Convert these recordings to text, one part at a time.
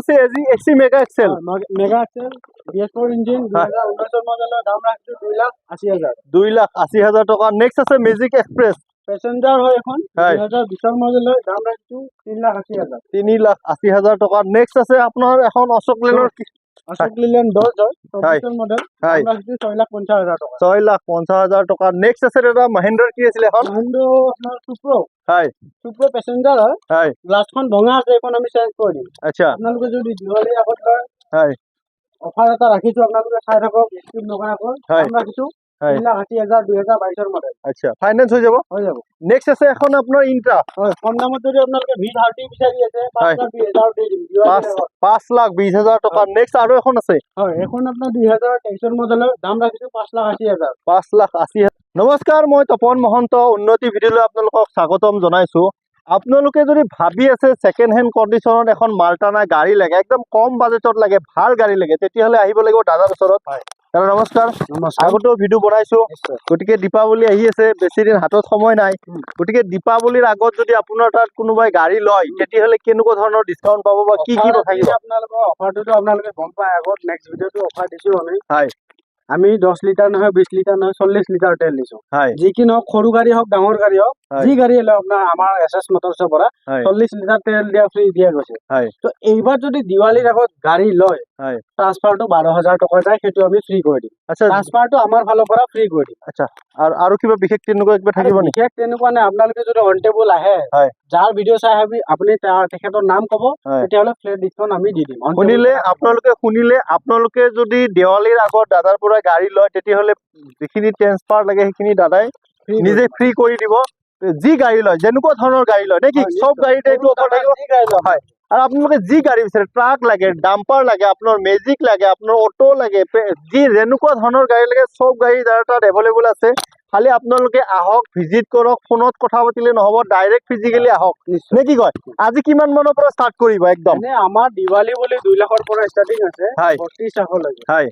আছে এজি এক্সি mega XL mega XL BS engine দুই হয়। হাজার উনৈশৰ দাম ৰাখিছোঁ দুই লাখ আশী হাজাৰ দুই লাখ আশী হাজাৰ টকা। নেক্সট আছে মেজিক এক্সপ্ৰেছ পেচেঞ্জাৰ হয় এখন হয়। দুই হাজাৰ দাম তিনি লাখ আশী হাজাৰ তিনি লাখ আশী হাজাৰ টকা। নেক্সট আছে আপোনাৰ এখন অশোক লেনৰ অশোক লিলেণ্ড দহ হয় হয়। চৌবিছৰ মডেল হয়। দাম ৰাখিছোঁ ছয় লাখ পঞ্চাছ হাজাৰ টকা। ছয় লাখ পঞ্চাছ হাজাৰ টকা। নেক্সট আছে দাদা মহেন্দ্ৰৰ কি আছিলে এখন? মহেন্দ্ৰ আপোনাৰ চুপ্ৰ হয়। চুপ্ৰ পেচেঞ্জাৰ হয়। হয়। গ্লাছখন ভঙা আছে এইখন আমি চেঞ্জ কৰি দিম। আচ্ছা। আপোনালোকে যদি দিৱালীৰ আগত লয় হয়। অফাৰ এটা ৰাখিছোঁ আপোনালোকে চাই থাকক স্কিপ নকৰাকৈ ৰাখিছোঁ। হয়। আচ্ছা ফাইনেন্স হৈ যাব? হৈ যাব। নেক্সট আছে এখন আপোনাৰ ইন্ট্ৰা হয় কম দামত যদি আপোনালোকে ভি থাৰ্টি বিচাৰি আছে হয়। লাখ বিশ হাজাৰ দি দিম। পাঁচ দিৱালীৰ আগত। পাঁচ লাখ বিশ হাজাৰ টকা। নেক্সট আৰু এখন আছে। হয় দাম লাখ আশী হাজাৰ। পাঁচ লাখ আশী হাজাৰ। নমস্কাৰ মই তপন মহন্ত। উন্নতি ভিডিঅ'লৈ আপোনালোকক স্বাগতম জনাইছোঁ। আপোনালোকে যদি ভাবি আছে ছেকেণ্ড হেণ্ড কণ্ডিশ্যনত এখন মাল্টানা গাড়ী লাগে একদম কম বাজেটত লাগে ভালো গাড়ী লাগে তেতিয়াহ'লে আহিব লাগিব দাদাৰ ওচৰত। হয়। দাদা নমস্কাৰ। আগতেও ভিডিঅ' বনাইছোঁ। গতিকে দীপাৱলী আহি আছে বেছি দিন হাতত সময় নাই। গতিকে দীপাৱলীৰ আগত যদি আপোনাৰ তাত কোনোবাই গাড়ী লয় তেতিয়াহ'লে কেনেকুৱা ধৰণৰ ডিছকাউণ্ট পাব বা কি কি থাকিব? আপোনালোকৰ অফাৰটোতো আপোনালোকে গম পায় আগত নেক্সট ভিডিঅ'টো অফাৰ দিছোঁ আমি। হয়। আমি দহ লিটাৰ নহয় বিশ লিটাৰ নহয় চল্লিছ লিটাৰ তেল দিছোঁ। যি কি নহওক সৰু গাড়ী হওক ডাঙৰ গাড়ী হওক। যি গাড়ী হ'লেও আপোনাৰ আমাৰ এছ এছ মটৰ্ছৰ পৰা হয়। চল্লিছ লিটাৰ তেল দিয়া ফ্ৰী দিয়া গৈছে। তো এইবাৰ যদি দিৱালীৰ আগত গাড়ী লয় ট্ৰান্সফাৰটো বাৰ হাজাৰ টকা যায় সেইটো আমি ফ্ৰী কৰি দিম। আচ্ছা। ট্ৰান্সফাৰটো আমাৰ ফালৰ পৰা ফ্ৰী কৰি দিম। আচ্ছা। আৰু আৰু কিবা বিশেষ তেনেকুৱা কিবা থাকিব নেকি? বিশেষ তেনেকুৱা নাই। আপোনালোকে যদি অন টেবুল আহে হয়। যাৰ ভিডিঅ' চাই আহিবি আপুনি তাৰ তেখেতৰ নাম ক'ব তেতিয়াহ'লে ফ্লেট ডিছকাউণ্ট আমি দি দিম। শুনিলে আপোনালোকে শুনিলে আপোনালোকে যদি দেৱালীৰ আগত দাদাৰ পৰা গাড়ী লয় তেতিয়াহ'লে যিখিনি ট্ৰেন্সফাৰ লাগে সেইখিনি দাদাই নিজে ফ্ৰী কৰি দিব। যি গাড়ী লয় যেনেকুৱা ধৰণৰ গাড়ী লয় নে কি চব। গাড়ীতে এইটো অফাৰ থাকিব। হয় আৰু আপোনালোকে যি গাড়ী বিচাৰে ট্ৰাক লাগে ডাম্পাৰ লাগে আপোনাৰ মেজিক লাগে আপোনাৰ অটো লাগে যি যেনেকুৱা ধৰণৰ গাড়ী লাগে চব গাড়ী যাৰ তাত এভেইলেবল আছে খালি আপোনালোকে আহক ভিজিট কৰক ফোনত কথা পাতিলে নহ'ব ডাইৰেক্ট ফিজিকেলি আহক। নে কি কয়? আজি কিমান মানৰ পৰা ষ্টাৰ্ট কৰিব একদম? আমাৰ দিৱালী বুলি দুই লাখৰ পৰা ষ্টাৰ্টিং আছে। বত্ৰিশ লাখলৈকে হয়।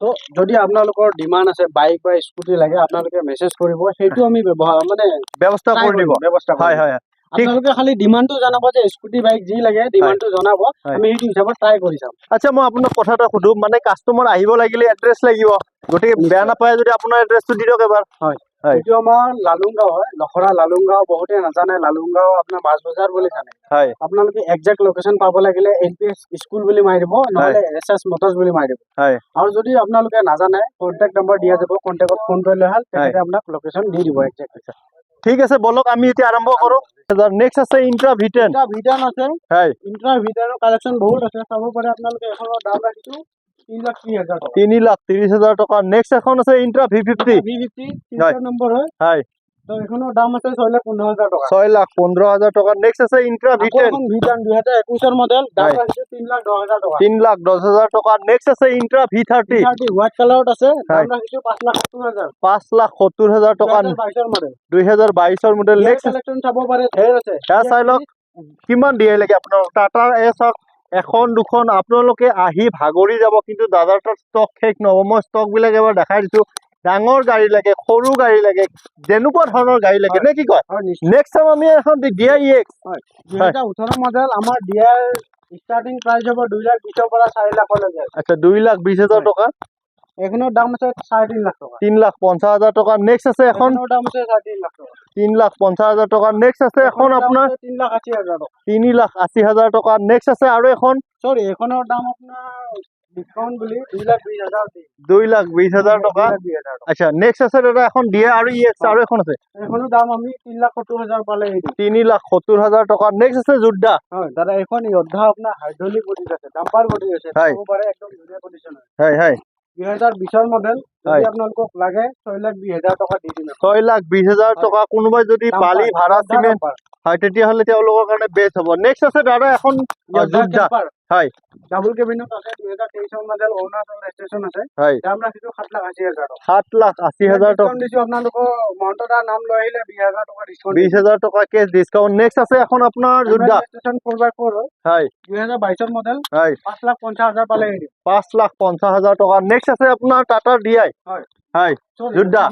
তো যদি আপোনালোকৰ ডিমাণ্ড আছে বাইক বা স্কুটি লাগে আপোনালোকে মেছেজ কৰিব সেইটো আমি ব্যৱহাৰ মানে ব্যৱস্থা কৰি দিব। ব্যৱস্থা হয় হয়। আপোনালোকে খালি ডিমাণ্ডটো জনাব যে স্কুটি বাইক যি লাগে ডিমাণ্ডটো জনাব। আমি সেইটো হিচাপত ট্ৰাই কৰি চাম। আচ্ছা মই আপোনাক কথা এটা সুধো। মানে কাষ্টমাৰ আহিব লাগিলে এড্ৰেছ লাগিব। গতিকে বেয়া নাপায় যদি আপোনাৰ এড্ৰেছটো দি দিয়ক এবাৰ। হয়। এইটো আমাৰ লালুংগাঁও হয়। লখৰা লালুংগাঁও বহুতে নাজানে লালুংগাঁও আপোনাৰ মাছ বজাৰ বুলি জানে। হয়। আপোনালোকে একজেক্ট লোকেশ্যন পাব লাগিলে এল পি এছ স্কুল বুলি মাৰি দিব নহ'লে এছ এছ মটৰ্ছ বুলি মাৰি দিব। হয়। আৰু যদি আপোনালোকে নাজানে কণ্টেক্ট নম্বৰ দিয়া যাব কণ্টেক্টত ফোন কৰিলে হ'ল তেখেতে আপোনাক লোকেশ্যন দি দিব একজেক্ট ঠিক আছে বলক আমি এতিয়া আৰম্ভ কৰোঁ। নেক্সট আছে ইন্ট্ৰা ভিটেন ভিটেন আছে। হয়। ইণ্ট্ৰা ভিটানৰ কালেকশ্যন বহুত আছে চাব পাৰে আপোনালোকে এখনৰ দাম ৰাখিছোঁ তিনি লাখ ত্ৰিশ হাজাৰ টকা। নেক্সট এখন আছে intra V fifty fifty number হয়। ছয় লাখ টকা। নেক্সট আছে ভিটেন মডেল তিনি লাখ টকা। তিন লাখ দহ হাজাৰ টকা। নেক্সট আছে ইন্ট্ৰা ভি আছে পাঁচ লাখ পাঁচ লাখ সত্তৰ হাজাৰ টকা। দুই হাজাৰ বাইছৰ মডেল নেক্সট নেক্সট কালেকশ্যন চাব পাৰে ধেৰ আছে। সেয়া চাই লওক। কিমান দিয়ে লাগে আপোনাৰ? টাটাৰ এ চাওক এখন দুখন। আপোনালোকে আহি ভাগৰি যাব কিন্তু দাদাৰ তাত ষ্টক শেষ নহ'ব মই ষ্টকবিলাক এবাৰ দেখাই দিছোঁ। ডাঙৰ গাড়ী লাগে সৰু গাড়ী লাগে যেনেকুৱা ধৰণৰ গাড়ী লাগে নে কি কয়? নেক্সট টাইম আমি এখন ডি আই এক্স দুহেজাৰ ওঠৰ মডেল আমাৰ দিয়াৰ ষ্টাৰ্টিং প্ৰাইচ হ'ব দুই লাখ বিছৰ পৰা চাৰি লাখলৈকে আচ্ছা দুই লাখ বিশ হাজাৰ টকা। এইখনৰ দাম আছে চাৰে তিনি লাখ টকা। তিন লাখ পঞ্চাছ হাজাৰ টকা। নেক্সট আছে এখন। দাম আছে চাৰে তিনি লাখ টকা। তিন লাখ পঞ্চাছ হাজাৰ টকা। নেক্সট আছে এখন আপোনাৰ তিনি লাখ আশী হাজাৰ টকা। তিনি লাখ আশী হাজাৰ টকা। নেক্সট আছে আৰু এখন। চৰি এইখনৰ দাম আপোনাৰ বুলি দুই লাখ বিছ হাজাৰ দিম লাখ বিশ হাজাৰ টকা? আচ্ছা নেক্সট আছে দাদা এখন ই এক্স এখন আছে। এইখনৰ দাম আমি তিনি লাখ সত্তৰ হাজাৰ পালে এৰি তিনি লাখ সত্তৰ হাজাৰ টকা। নেক্সট আছে যোদ্ধা হয় দাদা এইখন য়োদ্ধা আপোনাৰ হাইড্ৰলিক বডিত আছে ডাম্পাৰ বডি আছে হয়। একদম হয়। হয় হয়। বিছৰ মডেল যদি আপোনালোকক লাগে ছয় লাখ বিছ হাজাৰ টকা দি দিম। ছয় লাখ বিশ হাজাৰ টকা কোনোবাই যদি বালি ভাড়া চিমেণ্ট হয় তেতিয়াহ'লে তেওঁলোকৰ কাৰণে বেষ্ট হ'ব। নেক্সট আছে দাদা এখন যোদ্ধা হয় ডাবল কেবিনত আছে দুহেজাৰ তেইছৰ মডেল অৰুণাচল ৰেজিষ্ট্ৰেশ্যন আছে। হয় দাম ৰাখিছোঁ সাত লাখ আশী হাজাৰ সাত লাখ আশী হাজাৰ টকা। দিছোঁ আপোনালোকৰ মহন্ত দাৰ নাম লৈ আহিলে বিছ হাজাৰ টকা ডিছকাউণ্ট বিশ হাজাৰ টকা কেছ ডিছকাউণ্ট নেক্সট আছে এখন আপোনাৰ যোদ্ধা। ৰেজিষ্ট্ৰেশ্যন ফ'ৰ বাই ফ'ৰ হয়। হয় দুহেজাৰ বাইছৰ মডেল হয় পাঁচ লাখ পঞ্চাছ হাজাৰ পালে পাঁচ লাখ পঞ্চাছ হাজাৰ টকা। নেক্সট আছে আপোনাৰ টাটা ডি আই হয়। হয় যোদ্ধা।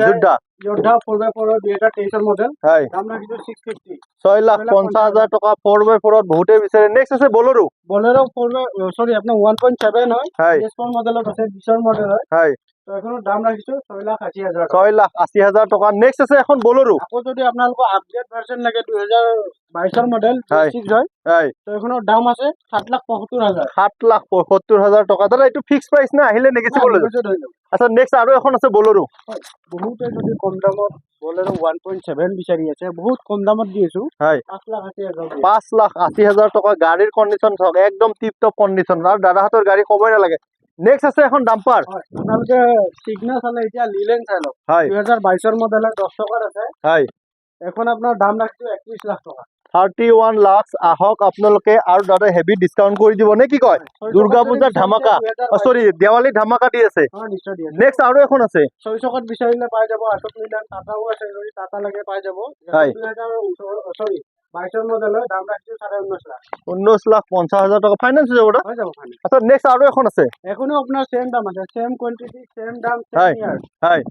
যোদ্ধা। যোদ্ধা বাই ফ'ৰৰ দুই হাজাৰ তেইছৰ মডেল হয়। দাম ৰাখিছোঁ ফিফটি ছয় লাখ পঞ্চাছ হাজাৰ টকা বাই ফ'ৰত বহুতে বিচাৰে। নেক্সট আছে বলৰো। বলেৰো ফ'ৰ বাই চৰি আপোনাৰ ওৱান পইণ্ট ছেভেন হয়। মডেলত আছে বিছৰ মডেল হয়। তো দাম ৰাখিছোঁ ছয় লাখ আশী হাজাৰ ছয় লাখ আশী হাজাৰ টকা। নেক্সট আছে এখন বলৰো। আকৌ যদি আপোনালোকৰ আপডেট ভাৰ্চন লাগে দুহেজাৰ বাইছৰ মডেল ছিক্স হয়। তো এইখনৰ দাম আছে সাত লাখ পঁয়সত্তৰ হাজাৰ। সাত লাখ পঁয়সত্তৰ হাজাৰ টকা। দাদা এইটো ফিক্স প্ৰাইচ নে? আহিলে নেগেচিব হৈ যাব। আচ্ছা নেক্সট আৰু এখন আছে বলৰো। বহুতে যদি কম দামত বলেৰো ওৱান পইণ্ট ছেভেন বিচাৰি আছে বহুত কম দামত দি আছো। পাঁচ লাখ আশী হাজাৰ। পাঁচ লাখ আশী হাজাৰ টকা গাড়ীৰ কণ্ডিশ্যন চাওক একদম টিপ টপ কণ্ডিশ্যন আৰু দাদাহঁতৰ গাড়ী ক'বই নালাগে। নেক্সট আছে এখন ডাম্পাৰ হয় আপোনালোকে চিগনা চালে এতিয়া লিলেন চাই লওক। দুহেজাৰ বাইছৰ মডেলৰ দহ টকাৰ আছে। হয়। এখন আপোনাৰ দাম ৰাখিছোঁ একত্ৰিছ লাখ টকা। থাৰ্টি ওৱান লাখ আহক আপোনালোকে আৰু দাদা হেভি ডিছকাউণ্ট কৰি দিব নে কি কয়? দুৰ্গা বিচাৰিছে ধামাকা। চৰি দেৱালী ধামাকা দি আছে। নেক্সট আৰু এখন আছে। ছয় চকাত বিচাৰিলে পাই যাব আটক মিলান টাটাও আছে যদি টাটা লাগে পাই যাব। হয়। চৰি বাইছৰ মডেলৰ দাম ৰাখিছোঁ চাৰে ঊনৈছ লাখ। ঊনৈছ লাখ পঞ্চাছ হাজাৰ টকা যাব যাব আচ্ছা নেক্সট আৰু এখন আছে। এখনও আপোনাৰ ছেম দাম আছে ছেম কোৱান্টিটি ছেম দাম হয়। ছেম ইয়াৰ হয়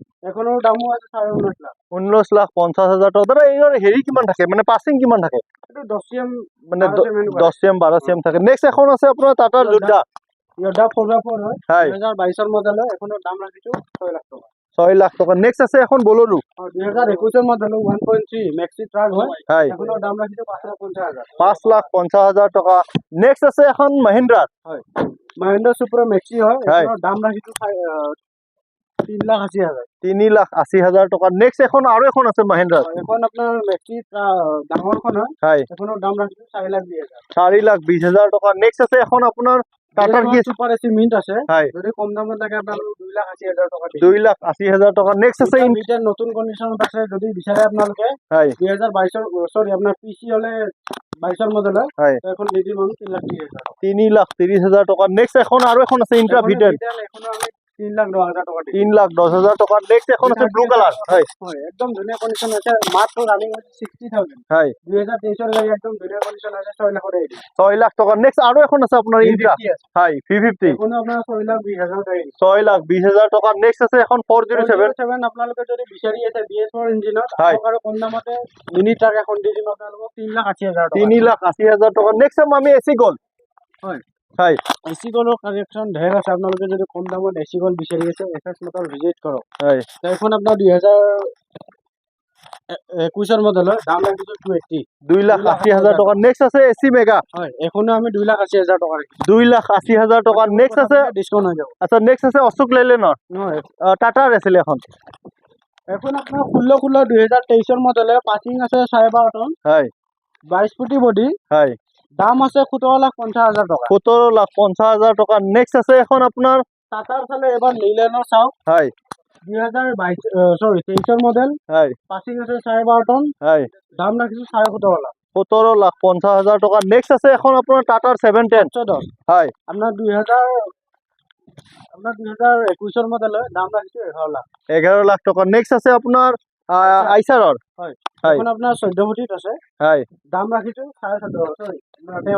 আছে চাৰে ঊনৈছ লাখ। ঊনৈছ লাখ পঞ্চাছ হাজাৰ টকা। দাদা এইৰ হেৰি কিমান থাকে? মানে পাছিং কিমান থাকে? দহ এম মানে। দহ এম বাৰ এম থাকে। নেক্সট এখন আছে আপোনাৰ টাটাৰ যোদ্ধা ইয়দা ফ'ৰ বাই ফ'ৰ হয়। হয়। দুহেজাৰ বাইছৰ মডেল হয়। এখনৰ দাম ৰাখিছোঁ ছয় লাখ টকা। ছয় লাখ টকা। নেক্সট আছে এখন বলৰো আৰু দুহেজাৰ একৈছৰ model one point three maxi truck হয়। হয়। দাম ৰাখিছোঁ পাঁচ লাখ পঞ্চাছ হাজাৰ। পাঁচ লাখ পঞ্চাছ হাজাৰ টকা। নেক্সট আছে এখন মহিন্দ্ৰাৰ হয়। মহেন্দ্ৰ চুপ্ৰ মেক্সি হয়। দাম তিন লাখ আশী হাজাৰ। তিনি লাখ আশী হাজাৰ টকা। নেক্সট এখন আৰু এখন আছে মহিন্দ্ৰাৰ এখন আপোনাৰ মেক্সি ডাঙৰখন হয়। এখনৰ দাম ৰাখিছোঁ চাৰি লাখ বিছ হাজাৰ। চাৰি লাখ বিশ হাজাৰ টকা। নেক্সট আছে এখন আপোনাৰ কি আছে? যদি কম দামত লাগে আপোনালোক দুই লাখ আশী হাজাৰ টকা দিব দুই লাখ আশী হাজাৰ টকা। নেক্সট আছে ইন- নতুন কণ্ডিশ্যনত আছে যদি বিচাৰে আপোনালোকে হয়। দুহেজাৰ বাইছৰ চৰি আপোনাৰ পি হ'লে বাইছৰ মডেল হয়। এখন দি দিম আমি তিন লাখ ত্ৰিছ হাজাৰ তিনি লাখ ত্ৰিশ হাজাৰ টকা। নেক্সট এখন আৰু এখন আছে এখনও আমি তিন লাখ দহ হাজাৰ টকা তিন লাখ দহ হাজাৰ টকা। নেক্সট এখন আছে ব্লু কালাৰ হয় একদম ধুনীয়া কণ্ডিশ্যন আছে। মাত্ৰ ৰানিং হৈছে ছিক্সটি থাউজেণ্ড হয় দুহেজাৰ তেইছৰ গাড়ী একদম ধুনীয়া কণ্ডিশ্যন আছে ছয় লাখৰ এৰি ছয় লাখ টকা। নেক্সট আৰু এখন আছে আপোনাৰ ইন্ট্ৰা হয় থ্ৰী ফিফটি এখনও আপোনাৰ ছয় লাখ বিছ হাজাৰ গাড়ী ছয় লাখ বিশ হাজাৰ টকা। নেক্সট আছে এখন ফ'ৰ জিৰ' ছেভেন ছেভেন আপোনালোকে যদি বিচাৰি আছে বি এছ ফ'ৰ ইঞ্জিনত হয়। আৰু কম দামতে মিনি ট্ৰাক এখন দি দিম। আপোনালোকক তিন লাখ আশী হাজাৰ টকা। তিনি লাখ আশী হাজাৰ টকা। নেক্সট আমি এচি গ'ল হয়। হয় এচি গলৰ কালেকশ্যন ধেৰ আছে। আপোনালোকে যদি কম দামত এচি গল বিচাৰি আছে এফ এছ মটৰ ভিজিট কৰক। হয় এইখন আপোনাৰ দুহেজাৰ এ- একৈছৰ মডেল দাম ৰাখিছোঁ টু এইট্টি দুই লাখ আশী হাজাৰ টকা। নেক্সট আছে এচি মেগা হয় এখনও আমি দুই লাখ আশী হাজাৰ টকা দুই লাখ আশী হাজাৰ টকা। নেক্সট আছে। ডিছকাউণ্ট হৈ যাব। আচ্ছা নেক্সট আছে অশোক লেলেনৰ। নহয়। টাটাৰ আছিলে এখন। এখন আপোনাৰ ষোল্ল ষোল্ল দুহেজাৰ তেইছৰ মডেল পাৰ্কিং আছে চাৰে বাৰ টন। হয় বাইছ ফুটি বডি হয় দাম আছে সোতৰ লাখ পঞ্চাছ হাজাৰ টকা। সোতৰ লাখ পঞ্চাছ হাজাৰ টকা। নেক্সট আছে এখন আপোনাৰ টাটাৰ চালে এবাৰ লিলেনৰ চাওক। হয়। দুহেজাৰ বাইছ চৰি তেইছৰ মডেল হয়। পাৰ্কিং আছে বাৰ টন হয়। দাম ৰাখিছোঁ চাৰে সোতৰ লাখ। সোতৰ লাখ পঞ্চাছ হাজাৰ টকা। নেক্সট আছে এখন আপোনাৰ টাটাৰ ছেভেন টেন দহ। হয়। আপোনাৰ দুই হাজাৰ আপোনাৰ দুই হাজাৰ একৈছৰ মডেল হয়। দাম ৰাখিছোঁ এঘাৰ লাখ। এঘাৰ লাখ টকা। নেক্সট আছে আপোনাৰ আহ, হয়। হয়। এখন আপোনাৰ চৈধ্য ফুটিত আছে। হয়। দাম ৰাখিছোঁ চাৰে চৈধ্য চৰি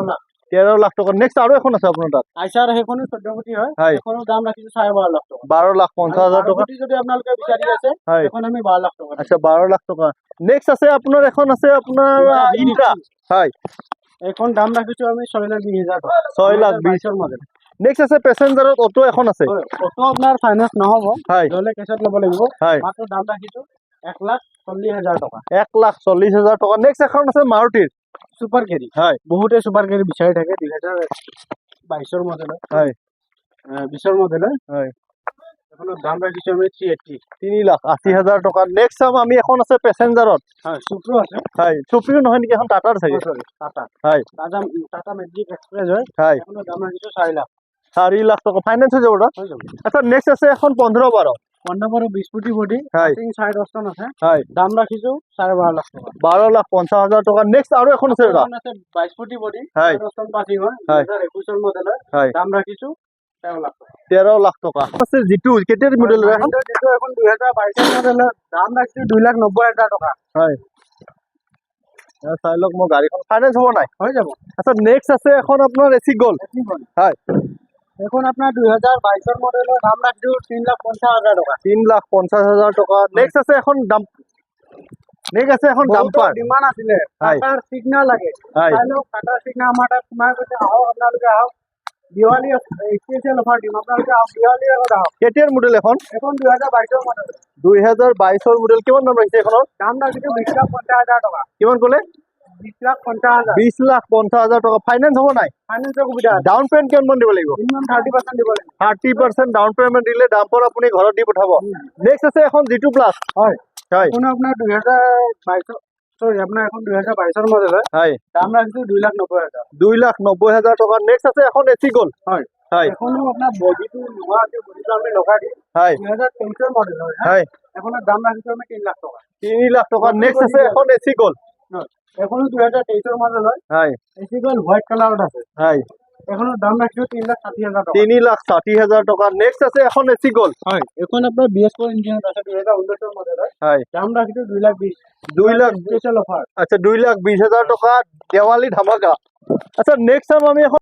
লাখ। তেৰ লাখ টকা। নেক্সট আৰু এখন আছে আপোনাৰ তাত। আইচাৰ সেইখনো চৈধ্য ফুটি হয়। সেইখনৰ দাম চাৰে বাৰ লাখ টকা। বাৰ লাখ পঞ্চাছ হাজাৰ আৰু টকা যদি আপোনালোকে বিচাৰি আছে সেইখন আমি বাৰ লাখ টকা আচ্ছা বাৰ লাখ টকা। নেক্সট আছে আপোনাৰ এখন আছে আপোনাৰ ইন্ট্ৰা হয়। এইখন দাম ৰাখিছোঁ আমি ছয় লাখ বিছ হাজাৰ টকা। ছয় লাখ বিশ। বাইছৰ মডেল নেক্সট আছে পেচেঞ্জাৰত অটো এখন আছে। অটো আপোনাৰ ফাইনেন্স নহ'ব। হয়। ল'লে কেছত ল'ব লাগিব। হয়। মাত্ৰ দাম ৰাখিছোঁ। এক লাখ চল্লিছ হাজাৰ টকা। এক লাখ চল্লিছ হাজাৰ টকা। নেক্সট এখন আছে মাৰুতিৰ। চুপাৰ কেৰি হয়। বহুতে চুপাৰ কেৰি বিচাৰি থাকে দুহেজাৰ বাইছৰ মডেল হয়। বিছৰ মডেল হয়। এখনৰ দাম ৰাখিছোঁ আমি থ্ৰী এইট্টি তিনি লাখ আশী হাজাৰ টকা। নেক্সট চাম আমি এখন আছে পেচেঞ্জাৰত হয় চুপ্ৰ আছে। হয় চুপিও নহয় নেকি? এখন টাটাৰ চাগে। টাটা হয়। টাটা টাটা মেজিক এক্সপ্ৰেছ হয়। হয়। এখনৰ দাম ৰাখিছোঁ চাৰি লাখ। চাৰি লাখ টকা। ফাইনেন্স হৈ যাব আচ্ছা নেক্সট আছে এখন পোন্ধৰ বাৰ। বিছ ফুটি বডি চাৰে দহ টন আছে হয়। দাম ৰাখিছোঁ চাৰে বাৰ লাখ টকা। বাৰ লাখ পঞ্চাছ হাজাৰ টকা। নেক্সট আৰু এখন আছে বাইছ ফুটি বডি দহ টন হয়। একৈছৰ দাম ৰাখিছোঁ তেৰ লাখ টকা। আছে যিটো কেতিয়াৰ মডেল যিটো এখন দুহেজাৰ বাইছৰ মডেলৰ দাম ৰাখিছোঁ দুই লাখ নব্বৈ হাজাৰ টকা। হয়। এ চাই লওক মোৰ গাড়ীখন ফাইনেন্স হ'ব নাই? হৈ যাব। আচ্ছা নেক্সট আছে এখন আপোনাৰ এচি গ'ল এচিখন হয়। এখন আপনার দুই হাজার বাইশের মডেলের দাম রাখছি তিন লাখ পঞ্চাশ হাজার টাকা। তিন লাখ পঞ্চাশ হাজার টকা। নেক্সট আছে এখন ডাম নেক্সট আছে এখন ডিমান্ড আছিলে। হয়। টাটাৰ লাগে। হয় সোমাই গৈছে। আহক আপোনালোকে আহক। দিৱালী অফাৰ দিম। আপোনালোকে আহক দিৱালীৰ আগত আহক। কেতিয়াৰ মডেল এখন? এখন দুই হাজাৰ বাইছৰ মডেল দুই হাজাৰ বাইছৰ মডেল কিমান দাম ৰাখিছে এখনৰ দাম ৰাখিছোঁ বিছ লাখ পঞ্চাছ হাজাৰ টকা। কিমান ক'লে? বিছ লাখ পঞ্চাছ হাজাৰ। বিশ লাখ পঞ্চাছ হাজাৰ টকা। ফাইনেন্স হ'ব নাই? ফাইনেন্সৰ সুবিধা আছে ডাউন পেমেণ্ট কিমান দিব লাগিব? মিনিমাম থাৰ্টি পাৰ্চেণ্ট দিব লাগিব। থাৰ্টি পাৰ্চেণ্ট ডাউন পেমেণ্ট দিলে ডাম্পাৰ আপুনি ঘৰত দি পঠাব। নেক্সট আছে এখন জি টু প্লাছ হয়। হয়। আপোনাৰ দুই হাজাৰ বাইছৰ চৰি আপোনাৰ এখন দুই হাজাৰ বাইছৰ মডেল হয়। হয়। দাম ৰাখিছোঁ দুই লাখ নব্বৈ হাজাৰ। দুই লাখ নব্বৈ হাজাৰ টকা। নেক্সট আছে এখন এ চি গ'ল হয়। হয়। এখনো আপোনাৰ বডিটো নোহোৱা আছে বডিটো আমি লগাই দিম। হয়। দুই হাজাৰ তেইছৰ মডেল হয় হা? হয়। এখনৰ দাম ৰাখিছোঁ আমি তিনি লাখ টকা। তিনি লাখ টকা। নেক্সট আছে এখন এ চি গ'ল। এখনও দুই হাজাৰ তেইশের মডেল হয়। হয়। এচি গ'ল হোৱাইট কালাৰত আছে। হাই এখনও দাম ৰাখিছোঁ তিনি লাখ ষাঠি টকা। তিনি লাখ ষাঠি হাজাৰ টকা। নেক্সট আছে এখন এ চি গ'ল হয়। এখন আপোনাৰ বি এছ ফ'ৰ আছে দুই হাজাৰ ঊনৈছৰ মডেল হয়। হয়। দাম ৰাখিছোঁ দুই লাখ বিছ দুই লাখ অফাৰ আচ্ছা দুই লাখ বিশ হাজাৰ টকা। দেৱালী ধামাকা। আচ্ছা নেক্সট টাইম আমি এখন